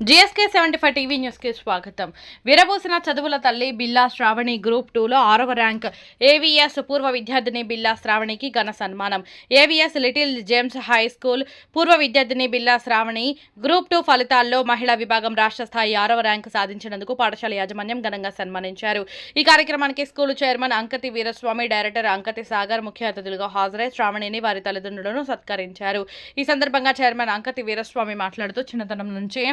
GSK seventy five TV న్యూస్కి స్వాగతం. విరబూసిన చదువుల తల్లి బిల్లా శ్రావణి గ్రూప్ టూలో ఆరవ ర్యాంక్. ఏవిఎస్ పూర్వ విద్యార్థిని బిల్లా శ్రావణికి ఘన సన్మానం. AVS Little James High School పూర్వ విద్యార్థిని బిల్లా శ్రావణి గ్రూప్ టూ ఫలితాల్లో మహిళా విభాగం రాష్ట్ర స్థాయి ఆరవ ర్యాంక్ సాధించినందుకు పాఠశాల యాజమాన్యం ఘనంగా సన్మానించారు. ఈ కార్యక్రమానికి school chairman Ankathi Veeraswamy director Ankathi Sagar ముఖ్య అతిథులుగా హాజరై శ్రావణిని వారి తల్లిదండ్రులను సత్కరించారు. ఈ సందర్భంగా చైర్మన్ అంకతి వీరస్వామి మాట్లాడుతూ చిన్నతనం నుంచి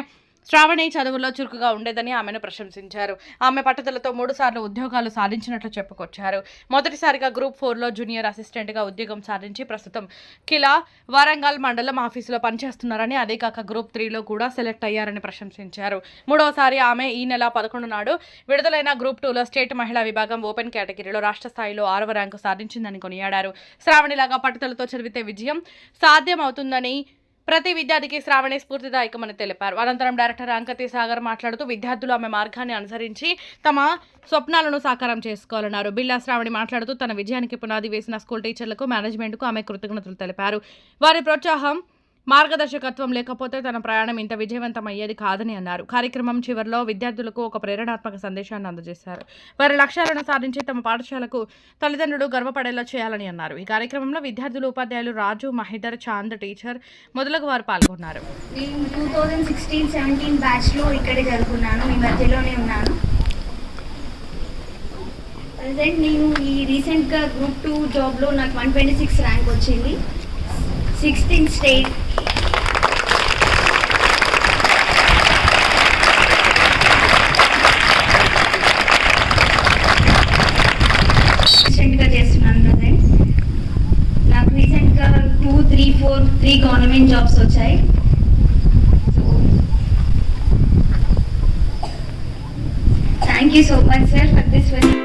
శ్రావణి చదువుల్లో చురుకుగా ఉండేదని ఆమెను ప్రశంసించారు. ఆమె పట్టుదలతో మూడుసార్లు ఉద్యోగాలు సాధించినట్లు చెప్పుకొచ్చారు. మొదటిసారిగా గ్రూప్ ఫోర్లో జూనియర్ అసిస్టెంట్గా ఉద్యోగం సాధించి ప్రస్తుతం కిలా వరంగల్ మండలం ఆఫీసులో పనిచేస్తున్నారని అదే కాక గ్రూప్ త్రీలో కూడా సెలెక్ట్ అయ్యారని ప్రశంసించారు. మూడవసారి ఆమె ఈ నెల పదకొండు నాడు విడుదలైన గ్రూప్ టూలో స్టేట్ మహిళా విభాగం ఓపెన్ కేటగిరీలో రాష్ట్ర స్థాయిలో ఆరవ ర్యాంకు సాధించిందని కొనియాడారు. శ్రావణిలాగా పట్టుదలతో చదివితే విజయం సాధ్యమవుతుందని ప్రతి విద్యార్థికి శ్రావణి స్ఫూర్తిదాయకమని తెలిపారు. అనంతరం డైరెక్టర్ అంకతి సాగర్ మాట్లాడుతూ విద్యార్థులు ఆమె మార్గాన్ని అనుసరించి తమ స్వప్నాలను సాకారం చేసుకోవాలన్నారు. బిల్లా శ్రావణి మాట్లాడుతూ తన విజయానికి పునాది వేసిన స్కూల్ టీచర్లకు మేనేజ్మెంట్కు ఆమె కృతజ్ఞతలు తెలిపారు. వారి ప్రోత్సాహం మార్గదర్శకత్వం లేకపోతే తన ప్రయాణం ఇంత విజయవంతం అయ్యేది కాదని అన్నారు. కార్యక్రమం చివరిలో విద్యార్థులకు ఒక ప్రేరణాత్మక సందేశాన్ని అందజేశారు. వారి లక్ష్యాలను సాధించి తమ పాఠశాలకు తల్లిదండ్రులు గర్వపడేలా చేయాలని అన్నారు. ఈ కార్యక్రమంలో విద్యార్థులు ఉపాధ్యాయులు రాజు మహిదర్ చాంద్ టీచర్ మొదలగు వారు పాల్గొన్నారు. నేను టూ థౌజండ్ సిక్స్టీన్ సెవెంటీన్ బ్యాచ్లో ఇక్కడే చదువుకున్నాను ఈ మధ్యలోనే ఉన్నాను. ప్రజెంట్ నేను ఈ రీసెంట్గా గ్రూప్ టూ జాబ్లో నాకు వన్ ట్వంటీ సిక్స్ ర్యాంక్ వచ్చింది sixteen state three government jobs वचै thank you so much sir for this very